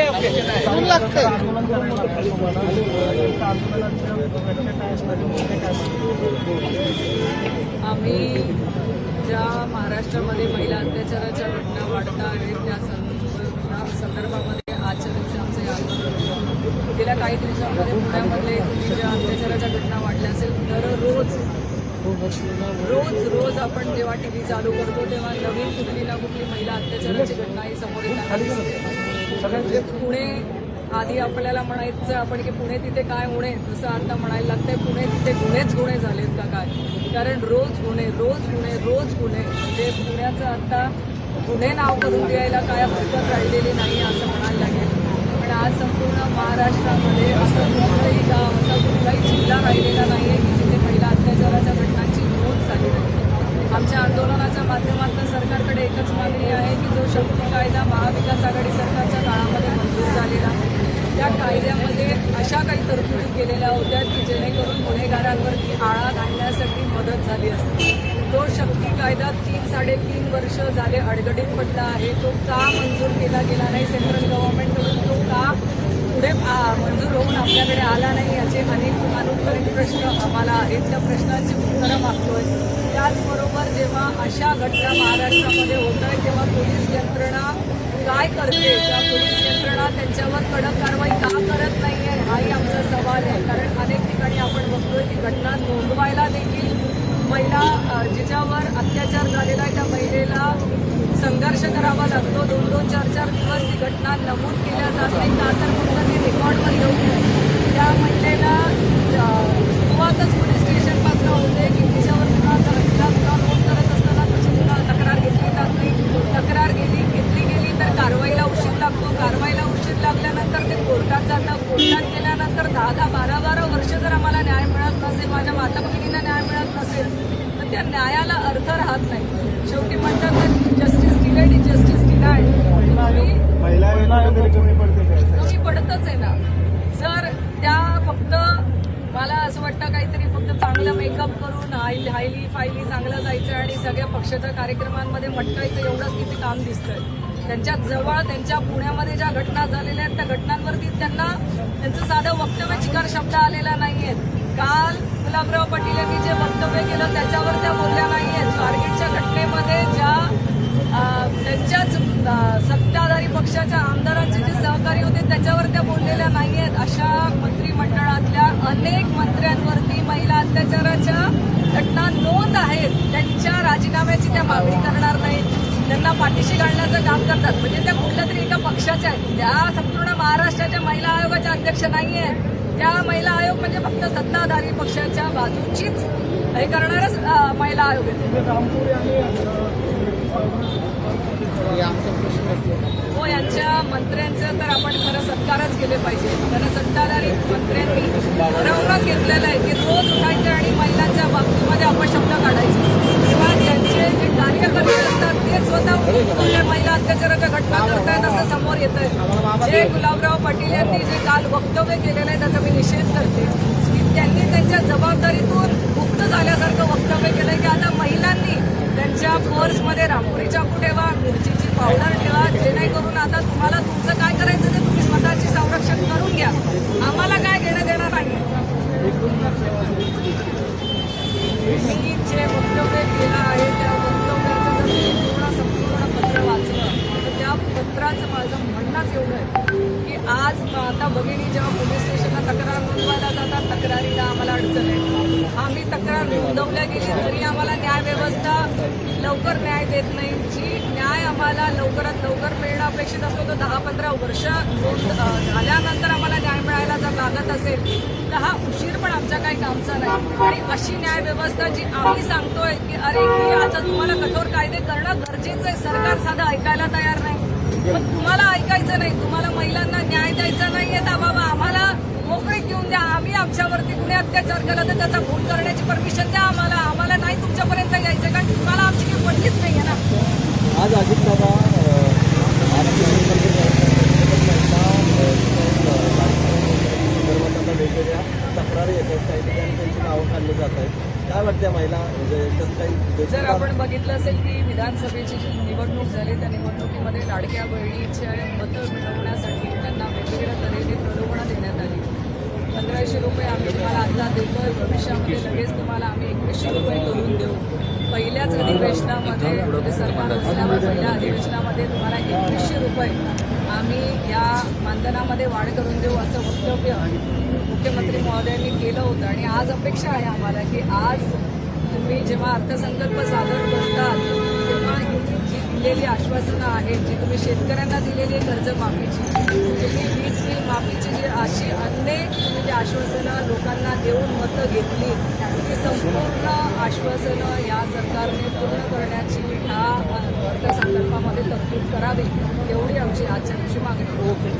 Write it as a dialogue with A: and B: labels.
A: Okay okay. ऊन लागतंय.
B: आम्ही ज्या महाराष्ट्रामध्ये महिला अत्याचाराच्या घटना वाढत आहेत त्या संदर्भामध्ये आजच्या दिवशी आमचं हे आंदोलन गेल्या काही दिवसांमध्ये पुण्यामध्ये ज्या अत्याचाराच्या घटना वाढल्या असेल दररोज रोज रोज आपण जेव्हा टी व्ही चालू करतो तेव्हा नवीन कुठली ना कुठली महिला अत्याचाराची घटना ही समोर येताना दिसते. म्हणजे पुणे आधी आपल्याला म्हणायचं आपण की पुणे तिथे काय होणे जसं आता म्हणायला लागतंय पुणे तिथे गुन्हेच गुन्हे झालेत का काय? कारण रोज गुन्हे रोज गुन्हे रोज गुन्हे. म्हणजे पुण्याचं आता गुन्हे नाव करून द्यायला काय हरकत राहिलेली नाही असं म्हणायला लागेल. पण आज संपूर्ण महाराष्ट्रामध्ये असं कुठलंही गाव असा कुठलाही जिल्हा राहिलेला नाही आहे की जिथे महिला अत्याचाराच्या घटनांची नोंद झाली नाही. माध्यमातून सरकारकडे एकच मागणी आहे की जो शक्ती कायदा महाविकास आघाडी सरकारच्या काळामध्ये मंजूर झालेला त्या कायद्यामध्ये अशा काही तरतुदी केलेल्या होत्या की जेणेकरून गुन्हेगारांवरती आळा घालण्यासाठी मदत झाली असते. तो शक्ती कायदा तीन साडेतीन वर्ष झाले अडगडीत पडला आहे. तो का मंजूर केला गेला नाही सेंट्रल गव्हर्नमेंटकडून तो का पुढे आ, मंजूर होऊन आपल्याकडे आला नाही याचे अनेक अनुत्तरित प्रश्न आम्हाला आहेत त्या प्रश्नांची उत्तरं मागतोय. त्याचबरोबर जेव्हा अशा घटना महाराष्ट्रामध्ये होत आहेत तेव्हा पोलीस यंत्रणा काय करते? त्या पोलीस यंत्रणा त्यांच्यावर कडक कारवाई का करत नाही आहे हाही आमचा सवाल आहे. कारण अनेक ठिकाणी आपण बघतोय की घटना नोंदवायला देखील महिला जिच्यावर अत्याचार झालेला आहे त्या महिलेला संघर्ष करावा लागतो. दोन दोन चार चार दिवस ती घटना नमूद केल्या जात नाही. का तर फक्त ती रेकॉर्डवर येऊ नये त्या महिलेला अ, सुरुवातच पोलीस स्टेशनपासून होते की तिच्यावर गुन्हा जर तिला गुन्हा नोंद करत असताना तिची गुन्हा तक्रार घेतली जात नाही तक्रार गेली घेतली गेली तर कारवाईला उशीर लागतो कारवाईला उशीर लागल्यानंतर ते कोर्टात गेल्यानंतर दहा दहा बारा बारा वर्ष जर आम्हाला न्याय मिळत नसेल माझ्या माता भगिनींना न्याय मिळत नसेल तर त्या न्यायाला अर्थ राहत नाही. शेवटी म्हणतात जस्टिस डिलेड जस्टिस
C: कुठेतरी कमी
B: पडतच आहे ना. जर त्या फक्त मला असं वाटतं काहीतरी फक्त चांगलं मेकअप करून हायली हायली फायली चांगलं जायचं आणि सगळ्या पक्षाच्या कार्यक्रमांमध्ये मटकायचं एवढंच तिथे काम दिसतंय. त्यांच्या जवळ त्यांच्या पुण्यामध्ये ज्या घटना झालेल्या आहेत त्या घटनांवरती त्यांना त्यांचं साधं वक्तव्य चिकार शब्द आलेला नाहीये. काल गुलाबराव पाटील यांनी जे वक्तव्य केलं त्याच्यावर त्या बोलल्या नाहीयेत. स्वारगेटच्या घटनेमध्ये ज्या त्यांच्याच सत्ताधारी पक्षाच्या आमदारांचे जे सहकारी होते त्याच्यावर त्या बोललेल्या नाही आहेत अशा मंत्रिमंडळातल्या अनेक मंत्र्यांवरती महिला अत्याचाराच्या घटना नोंद आहेत. त्यांच्या राजीनाम्याची त्या मागणी त्यांना पाठीशी घालण्याचं काम करतात. म्हणजे त्या कुठल्या तरी एका पक्षाच्या आहेत. त्या संपूर्ण महाराष्ट्राच्या महिला आयोगाच्या अध्यक्ष नाही आहेत त्या महिला आयोग म्हणजे फक्त सत्ताधारी पक्षाच्या बाजूचीच हे करणारच महिला आयोग आहेत.
A: हे आमचा प्रश्न असतो.
B: हो यांच्या मंत्र्यांचं तर आपण खरं सत्कारच केले पाहिजे. कारण सत्ताधारी मंत्र्यांनी ठरवूनच घेतलेलं आहे की स्वतः महिला अत्याचाराच्या घटना करतायत असं समोर येत आहे जे गुलाबराव पाटील यांनी जे काल वक्तव्य केलेलं आहे त्याचा मी निषेध करते. की त्यांनी त्यांच्या जबाबदारीतून मुक्त झाल्यासारखं वक्तव्य केलंय की आता महिलांनी त्यांच्या पर्समध्ये राहा माझं एवढं आहे की आज आता भगिनी जेव्हा पोलीस स्टेशनला तक्रार नोंदवायला जातात तक्रारीला आम्हाला अडचण आहे. आम्ही तक्रार नोंदवल्या गेली तरी आम्हाला न्याय व्यवस्था लवकर न्याय देत नाही. जी न्याय आम्हाला लवकरात लवकर मिळणं अपेक्षित असतो तर दहा पंधरा वर्ष झाल्यानंतर आम्हाला न्याय मिळायला जर लागत असेल तर हा उशीर पण आमच्या काही कामचा नाही. आणि अशी न्याय व्यवस्था जी आम्ही सांगतोय की अरे की आता तुम्हाला कठोर कायदे करणं गरजेचं आहे. सरकार साधं ऐकायला तयार नाही. पण तुम्हाला ऐकायचं नाही तुम्हाला महिलांना न्याय द्यायचा नाहीये तर बाबा आम्हाला मोकळीक घेऊन द्या. आम्ही आमच्यावरती गुन्हे अत्याचार केला तर त्याचा बघितलं असेल की विधानसभेची जी निवडणूक झाली त्या निवडणुकीमध्ये लाडक्या बहिणीचे मतं मिळवण्यासाठी त्यांना वेगवेगळ्या तऱ्हेने प्रलोभनं देण्यात आली. पंधराशे रुपये आम्ही तुम्हाला आता आहे भविष्यामध्ये लगेच तुम्हाला आम्ही एकवीसशे रुपये करून देऊ. पहिल्याच अधिवेशनामध्ये मोदी सरकार असल्यावर पहिल्या अधिवेशनामध्ये तुम्हाला एकवीसशे रुपये आम्ही या मानधनामध्ये वाढ करून देऊ असं वक्तव्य मुख्यमंत्री महोदयांनी केलं होतं. आणि आज अपेक्षा आहे आम्हाला की आज तुम्ही जेव्हा अर्थसंकल्प सादर करतात तेव्हा ही जी दिलेली आश्वासनं आहेत जी तुम्ही शेतकऱ्यांना दिलेली कर्जमाफीची तुम्ही वीज बिल माफीची जी अशी अनेक तुम्ही जी आश्वासनं लोकांना देऊन मतं घेतली ती संपूर्ण आश्वासनं या सरकारने पूर्ण करण्याची ह्या अर्थसंकल्पामध्ये तरतूद करावी एवढी आमची आजच्या दिवशी मागणी ओके.